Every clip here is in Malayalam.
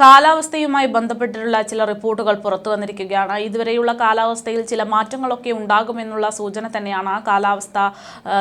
കാലാവസ്ഥയുമായി ബന്ധപ്പെട്ടിട്ടുള്ള ചില റിപ്പോർട്ടുകൾ പുറത്തു വന്നിരിക്കുകയാണ്. ഇതുവരെയുള്ള കാലാവസ്ഥയിൽ ചില മാറ്റങ്ങളൊക്കെ ഉണ്ടാകുമെന്നുള്ള സൂചന തന്നെയാണ് ആ കാലാവസ്ഥ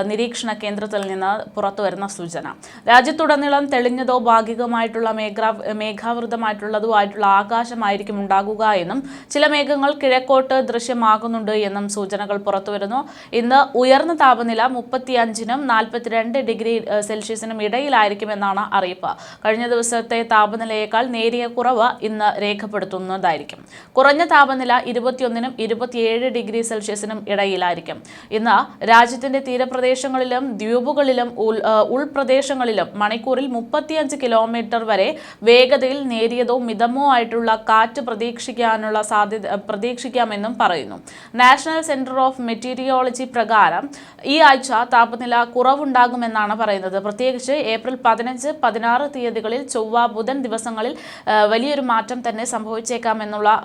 നിരീക്ഷണ കേന്ദ്രത്തിൽ നിന്ന് പുറത്തു വരുന്ന സൂചന. രാജ്യത്തുടനീളം തെളിഞ്ഞതോ ഭാഗികമായിട്ടുള്ള മേഘാ മേഘാവൃതമായിട്ടുള്ളതോ ആയിട്ടുള്ള ആകാശമായിരിക്കും ഉണ്ടാകുക എന്നും ചില മേഘങ്ങൾ കിഴക്കോട്ട് ദൃശ്യമാകുന്നുണ്ട് എന്നും സൂചനകൾ പുറത്തു വരുന്നു. ഇന്ന് ഉയർന്ന താപനില മുപ്പത്തിയഞ്ചിനും നാൽപ്പത്തിരണ്ട് ഡിഗ്രി സെൽഷ്യസിനും ഇടയിലായിരിക്കുമെന്നാണ് അറിയിപ്പ്. കഴിഞ്ഞ ദിവസത്തെ താപനിലയേക്കാൾ നേരിയ കുറവ് ഇന്ന് രേഖപ്പെടുത്തുന്നതായിരിക്കും. കുറഞ്ഞ താപനില ഇരുപത്തിയൊന്നിനും ഇരുപത്തിയേഴ് ഡിഗ്രി സെൽഷ്യസിനും ഇടയിലായിരിക്കും. ഇന്ന് രാജ്യത്തിന്റെ തീരപ്രദേശങ്ങളിലും ദ്വീപുകളിലും ഉൾപ്രദേശങ്ങളിലും മണിക്കൂറിൽ മുപ്പത്തിയഞ്ച് കിലോമീറ്റർ വരെ വേഗതയിൽ നേരിയതോ മിതമോ ആയിട്ടുള്ള കാറ്റ് പ്രതീക്ഷിക്കാനുള്ള സാധ്യത പ്രതീക്ഷിക്കാമെന്നും പറയുന്നു. നാഷണൽ സെന്റർ ഓഫ് മെറ്റീരിയോളജി പ്രകാരം ഈ ആഴ്ച താപനില കുറവുണ്ടാകുമെന്നാണ് പറയുന്നത്. പ്രത്യേകിച്ച് ഏപ്രിൽ പതിനഞ്ച് പതിനാറ് തീയതികളിൽ ചൊവ്വ ബുധൻ ദിവസങ്ങളിൽ വലിയൊരു മാറ്റം തന്നെ സംഭവിച്ചേക്കാം എന്നുള്ള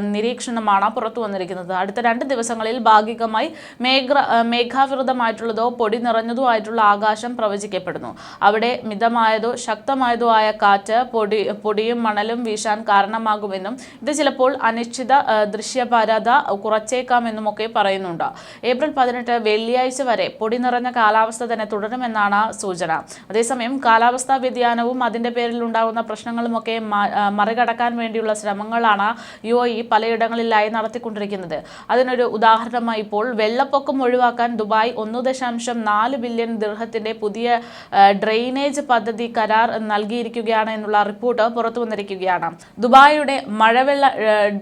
നിരീക്ഷണമാണ് പുറത്തു വന്നിരിക്കുന്നത്. അടുത്ത രണ്ട് ദിവസങ്ങളിൽ ഭാഗികമായി മേഘ മേഘാവിരുദ്ധമായിട്ടുള്ളതോ പൊടി നിറഞ്ഞതോ ആയിട്ടുള്ള ആകാശം പ്രവചിക്കപ്പെടുന്നു. അവിടെ മിതമായതോ ശക്തമായതോ ആയ കാറ്റ് പൊടി പൊടിയും മണലും വീശാൻ കാരണമാകുമെന്നും ഇത് ചിലപ്പോൾ അനിശ്ചിത ദൃശ്യപരത കുറച്ചേക്കാമെന്നുമൊക്കെ പറയുന്നുണ്ട്. ഏപ്രിൽ പതിനെട്ട് വെള്ളിയാഴ്ച വരെ പൊടി നിറഞ്ഞ കാലാവസ്ഥ തന്നെ തുടരുമെന്നാണ് സൂചന. അതേസമയം കാലാവസ്ഥാ വ്യതിയാനവും അതിന്റെ പേരിൽ ഉണ്ടാകുന്ന പ്രശ്നങ്ങളുമൊക്കെ മ- ആ, മറികടക്കാൻ വേണ്ടിയുള്ള ശ്രമങ്ങളാണ് യു എ ഇ പലയിടങ്ങളിലായി നടത്തിക്കൊണ്ടിരിക്കുന്നത്. അതിനൊരു ഉദാഹരണമായി ഇപ്പോൾ വെള്ളപ്പൊക്കം ഒഴിവാക്കാൻ ദുബായ് ഒന്ന് ദശാംശം നാല് ബില്യൺ ദിർഹത്തിന്റെ പുതിയ ഡ്രെയിനേജ് പദ്ധതി കരാർ നൽകിയിരിക്കുകയാണ് എന്നുള്ള റിപ്പോർട്ട് പുറത്തു വന്നിരിക്കുകയാണ്. ദുബായിയുടെ മഴവെള്ള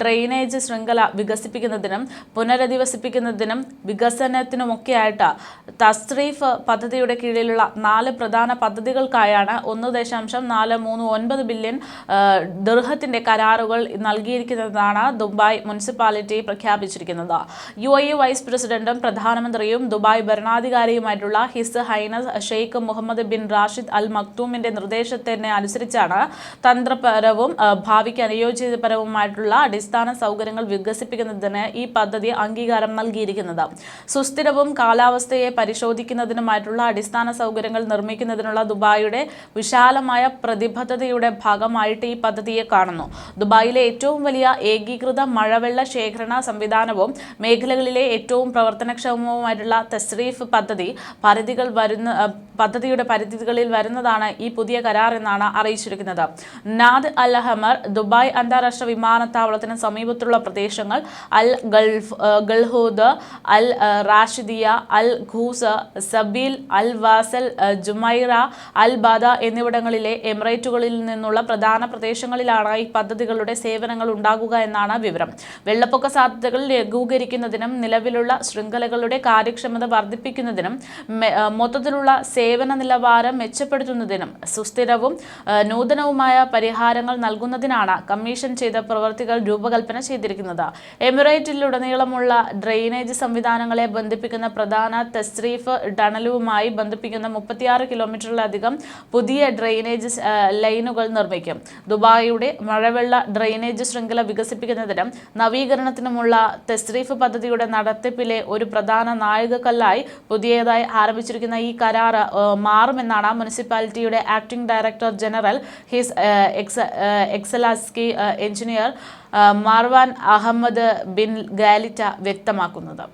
ഡ്രെയിനേജ് ശൃംഖല വികസിപ്പിക്കുന്നതിനും പുനരധിവസിപ്പിക്കുന്നതിനും വികസനത്തിനുമൊക്കെയായിട്ട് തസ്രീഫ് പദ്ധതിയുടെ കീഴിലുള്ള നാല് പ്രധാന പദ്ധതികൾക്കായാണ് ഒന്ന് ദശാംശം നാല് മൂന്ന് ഒൻപത് ബില്യൺ ദിർഹത്തിന്റെ കരാറുകൾ നൽകിയിരിക്കുന്നതാണ് ദുബായ് മുനിസിപ്പാലിറ്റി പ്രഖ്യാപിച്ചിരിക്കുന്നത്. യു എ വൈസ് പ്രസിഡന്റും പ്രധാനമന്ത്രിയും Dubai ഭരണാധികാരിയുമായിട്ടുള്ള his highness Sheikh Mohammed bin Rashid al മക്തൂമിന്റെ നിർദ്ദേശത്തിന് അനുസരിച്ചാണ് തന്ത്രപരവും ഭാവിക്ക് അനുയോജ്യപരവുമായിട്ടുള്ള അടിസ്ഥാന സൗകര്യങ്ങൾ വികസിപ്പിക്കുന്നതിന് ഈ പദ്ധതി അംഗീകാരം നൽകിയിരിക്കുന്നത്. സുസ്ഥിരവും കാലാവസ്ഥയെ പരിശോധിക്കുന്നതിനുമായിട്ടുള്ള അടിസ്ഥാന സൗകര്യങ്ങൾ നിർമ്മിക്കുന്നതിനുള്ള ദുബായിയുടെ വിശാലമായ പ്രതിബദ്ധതയുടെ ഭാഗമായിട്ട് ഈ പദ്ധതിയെ കാണുന്നു. ദുബായിലെ ഏറ്റവും വലിയ ഏകീകൃത മഴവെള്ള ശേഖരണ സംവിധാനവും മേഖലകളിലെ ഏറ്റവും പ്രവർത്തനക്ഷമവുമായിട്ടുള്ള തസ്രീഫ് പദ്ധതി പരിധികൾ വരുന്ന പദ്ധതിയുടെ പരിധികളിൽ വരുന്നതാണ് ഈ പുതിയ കരാർ എന്നാണ് അറിയിച്ചിരിക്കുന്നത്. നാദ് അൽ അഹമർ ദുബായ് അന്താരാഷ്ട്ര വിമാനത്താവളത്തിന് സമീപത്തുള്ള പ്രദേശങ്ങൾ Al gulf Garhoud Al Rashidiya Al Quoz Sabeel Al Wasl Jumeirah Al Bada എന്നിവിടങ്ങളിലെ എമിറേറ്റുകളിൽ നിന്നുള്ള പ്രധാന പ്രദേശങ്ങളിലാണ് ഈ പദ്ധതികളുടെ സേവനങ്ങൾ ഉണ്ടാകുക എന്നാണ് വിവരം. വെള്ളപ്പൊക്ക സാധ്യതകൾ ലഘൂകരിക്കുന്നതിനും നിലവിലുള്ള ശൃംഖലകളുടെ കാര്യക്ഷമത വർദ്ധിപ്പിക്കുന്നതിനും മൊത്തത്തിലുള്ള സേവന നിലവാരം മെച്ചപ്പെടുത്തുന്നതിനും സുസ്ഥിരവും നൂതനവുമായ പരിഹാരങ്ങൾ നൽകുന്നതിനാണ് കമ്മീഷൻ ചെയ്ത പ്രവൃത്തികൾ രൂപകൽപ്പന ചെയ്തിരിക്കുന്നത്. എമിറേറ്റിലുടനീളമുള്ള ഡ്രെയിനേജ് സംവിധാനങ്ങളെ ബന്ധിപ്പിക്കുന്ന പ്രധാന തെസ്രീഫ് ടണലുമായി ബന്ധിപ്പിക്കുന്ന മുപ്പത്തിയാറ് കിലോമീറ്ററിലധികം പുതിയ ഡ്രെയിനേജ് ലൈനുകൾ നിർമ്മിക്കും. ദുബായിയുടെ മഴവെള്ള ഡ്രെയിനേജ് ശൃംഖല വികസിപ്പിക്കുന്നതിനും നവീകരണത്തിനുമുള്ള തെസ്രീഫ് പദ്ധതിയുടെ നടത്തിപ്പിലെ ഒരു പ്രധാന നാഴികക്കല്ലായി പുതിയതായി ആരംഭിച്ചിരിക്കുന്ന ഈ കരാർ മാറുമെന്നാണ് മുനിസിപ്പാലിറ്റിയുടെ acting director general his എക്സ എക്സലാസ്കി engineer Marwan Ahmed bin ഗാലിറ്റ വ്യക്തമാക്കുന്നത്.